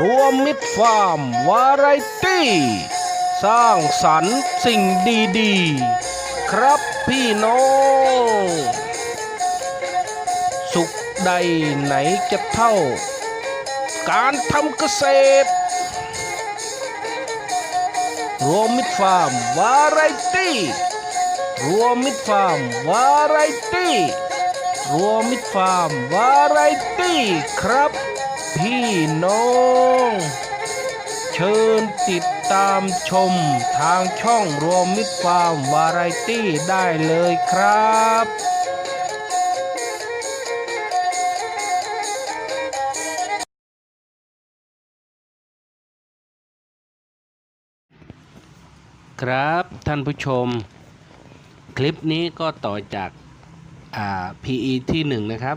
รวมมิตรฟาร์มวาไรตี้ สร้างสรรค์สิ่งดีๆ ครับพี่น้อง สุขใดไหนจะเท่า การทำเกษตร รวมมิตรฟาร์มวาไรตี้รวมมิตรฟาร์มวาไรตี้รวมมิตรฟาร์มวาไรตี้ครับ พี่น้อง เชิญติดตามชมทางช่องรวมมิตรฟาร์มวาไรตี้ได้เลยครับครับท่านผู้ชม คลิปนี้ก็ต่อจากอ่า PE ที่หนึ่งนะครับ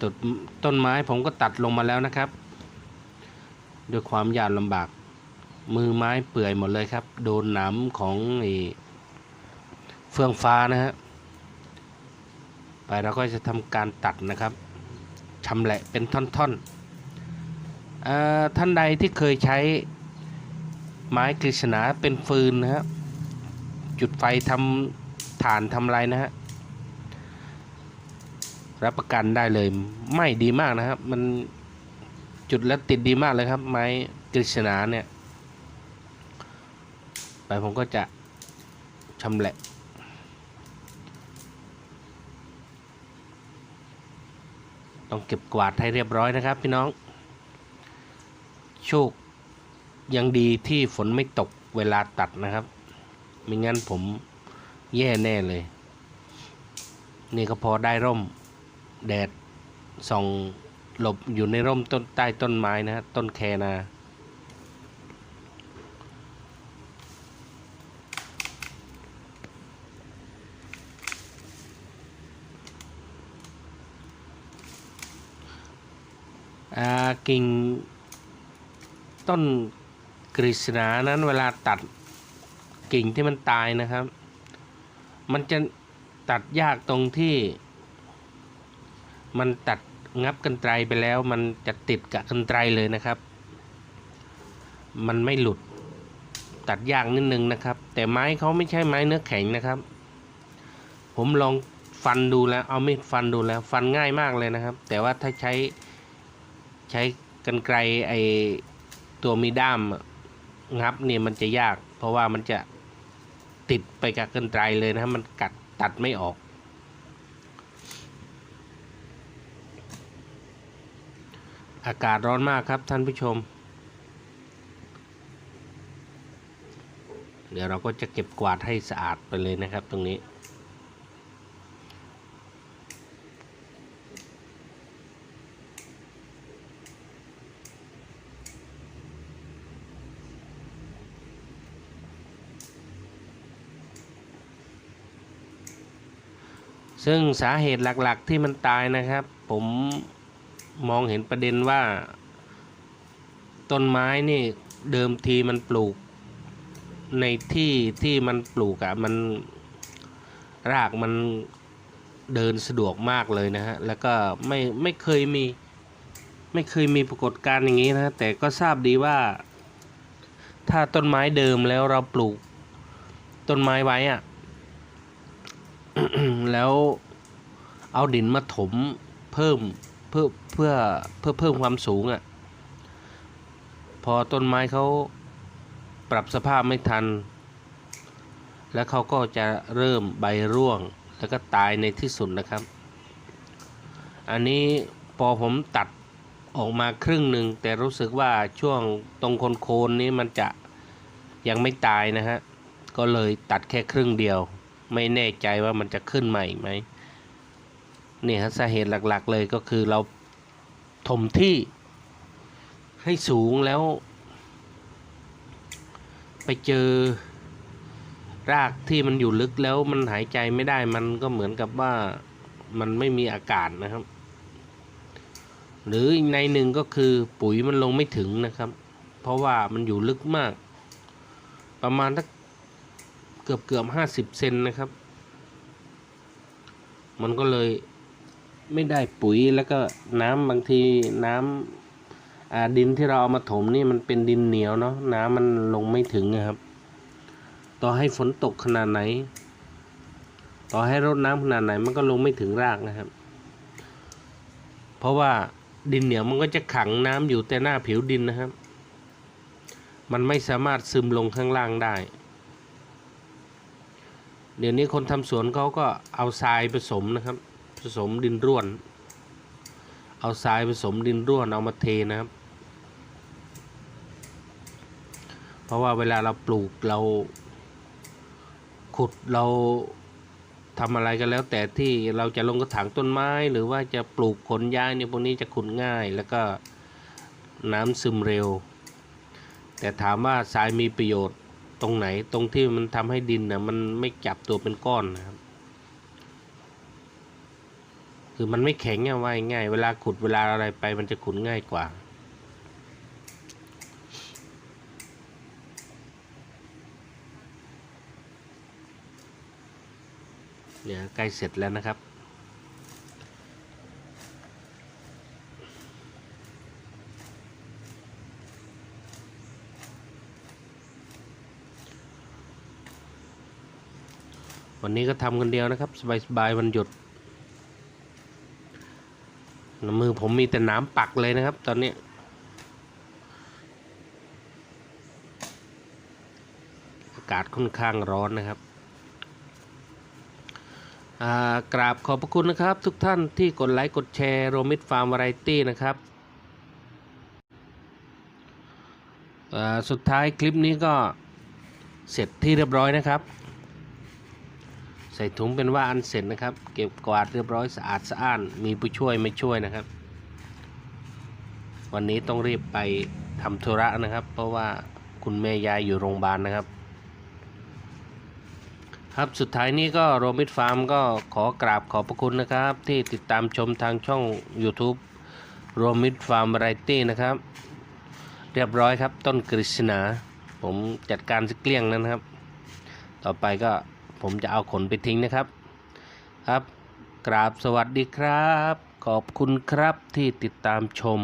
ต้นต้นไม้ผมก็ตัดลงมาแล้วนะครับ ด้วยความยากลำบาก มือไม้เปื่อยหมดเลยครับ โดนหนามของอเฟืองฟ้านะฮะไปเราก็จะทำการตัดนะครับชำแหละเป็นท่อนๆท่านใดที่เคยใช้ไม้กฤษณาเป็นฟืนนะฮะจุดไฟทำฐานทำไรนะฮะ รับประกันได้เลย ไม่ดีมากนะครับ มันจุดแล้วติดดีมากเลยครับ ไม้กฤษณาเนี่ย ไปผมก็จะชำแหละต้องเก็บกวาดให้เรียบร้อยนะครับพี่น้อง โชคยังดีที่ฝนไม่ตกเวลาตัดนะครับไม่งั้นผมแย่แน่เลย นี่ก็พอได้ร่ม แดดส่องหลบอยู่ในร่มต้นใต้ต้นไม้นะฮะต้นแคนาอากิ่งต้นกฤษณานั้นเวลาตัดกิ่งที่มันตายนะครับ มันจะตัดยากตรงที่ มันตัดงับกันไตรไปแล้ว มันจะติดกับกันไตรเลยนะครับ มันไม่หลุดตัดยากนิดนึงนะครับ แต่ไม้เขาไม่ใช่ไม้เนื้อแข็งนะครับ ผมลองฟันดูแล้ว เอาไม่ฟันดูแล้ว ฟันง่ายมากเลยนะครับ แต่ว่าถ้าใช้ใช้กันไกรไอตัวมีด้ามงับเนี่ยมันจะยาก เพราะว่ามันจะติดไปกับกันไกรเลยนะครับมันกัดตัดไม่ออก อากาศร้อนมากครับท่านผู้ชม เดี๋ยวเราก็จะเก็บกวาดให้สะอาดไปเลยนะครับตรงนี้ ซึ่งสาเหตุหลักๆที่มันตายนะครับ ผม มองเห็นประเด็นว่า ต้นไม้นี่เดิมทีมันปลูก ในที่ที่มันปลูกอะมันรากมันเดินสะดวกมากเลยนะฮะ แล้วก็ไม่ไม่เคยมีไม่เคยมีปรากฏการณ์อย่างนี้นะแต่ก็ทราบดีว่า ถ้าต้นไม้เดิมแล้วเราปลูก ต้นไม้ไว้อะแล้วเอาดินมาถมเพิ่ม พื่อเพื่อเพื่อเพิ่มความสูงอะ่ะพอต้นไม้เขาปรับสภาพไม่ทัน แล้วเขาก็จะเริ่มใบร่วงแล้วก็ตายในที่สุดนะครับ อันนี้พอผมตัดออกมาครึ่งหนึ่งแต่รู้สึกว่าช่วงตรงโคนนี้มันจะยังไม่ตายนะฮะ ก็เลยตัดแค่ครึ่งเดียว ไม่แน่ใจว่ามันจะขึ้นใหม่ไหมนี่ฮะสาเหตุหลักๆเลยก็คือเรา ถมที่ให้สูงแล้ว ไปเจอรากที่มันอยู่ลึกแล้วมันหายใจไม่ได้มันก็เหมือนกับว่ามันไม่มีอากาศนะครับ หรืออีกในหนึ่งก็คือปุ๋ยมันลงไม่ถึงนะครับ เพราะว่ามันอยู่ลึกมาก ประมาณสักเกือบเกือบห้าสิบเซนนะครับ มันก็เลย ไม่ได้ปุ๋ยแล้วก็น้ำบางทีน้อ่าดินที่เราเอามาถมนี่มันเป็นดินเหนียวเนาะน้ำมันลงไม่ถึงนะครับ ต่อให้ฝนตกขนาดไหน ต่อให้รดน้ำขนาดไหนมันก็ลงไม่ถึงรากนะครับ เพราะว่าดินเหนียวมันก็จะขังน้ำอยู่แต่หน้าผิวดินนะครับ มันไม่สามารถซึมลงข้างล่างได้ เดี๋ยวนี้คนทำสวนเขาก็เอาทรายผสมนะครับ ผสมดินร่วน เอาทรายผสมดินร่วนเอามาเทนะครับ เพราะว่าเวลาเราปลูกเราขุดเราทำอะไรกันแล้วแต่ที่เราจะลงกระถางต้นไม้ หรือว่าจะปลูกผลย้ายเนี่ยพวกนี้จะขุดง่ายแล้วก็น้ำซึมเร็ว แต่ถามว่าทรายมีประโยชน์ตรงไหนตรงที่มันทำให้ดินนะมันไม่จับตัวเป็นก้อนนะครับ คือมันไม่แข็งอะว่าง่าย เวลาขุดเวลาอะไรไปมันจะขุดง่ายกว่าเนี่ยวใกล้เสร็จแล้วนะครับวันนี้ก็ทำคนเดียวนะครับ สบายๆวันหยุด มือผมมีแต่น้ำปักเลยนะครับ ตอนนี้ อากาศค่อนข้างร้อนนะครับกราบขอบพระคุณนะครับ ทุกท่านที่กดไลค์กดแชร์โรมิดฟาร์มวาไรตี้นะครับสุดท้ายคลิปนี้ก็เสร็จที่เรียบร้อยนะครับ ใส่ถุงเป็นว่าอันเสร็จนะครับ เก็บกวาดเรียบร้อยสะอาดสะอ้าน มีผู้ช่วยไม่ช่วยนะครับ วันนี้ต้องรีบไปทำธุระนะครับ เพราะว่าคุณแม่ยายอยู่โรงพยาบาลนะครับ ครับสุดท้ายนี้ก็โรมิดฟาร์มก็ขอกราบขอบพระคุณนะครับ ที่ติดตามชมทางช่อง YouTube โรมิดฟาร์มไรตี้นะครับ เรียบร้อยครับต้นกฤษณาผมจัดการสกเกลี้ยงแล้วนะครับ ต่อไปก็ ผมจะเอาขนไปทิ้งนะครับ ครับ กราบสวัสดีครับ ขอบคุณครับที่ติดตามชม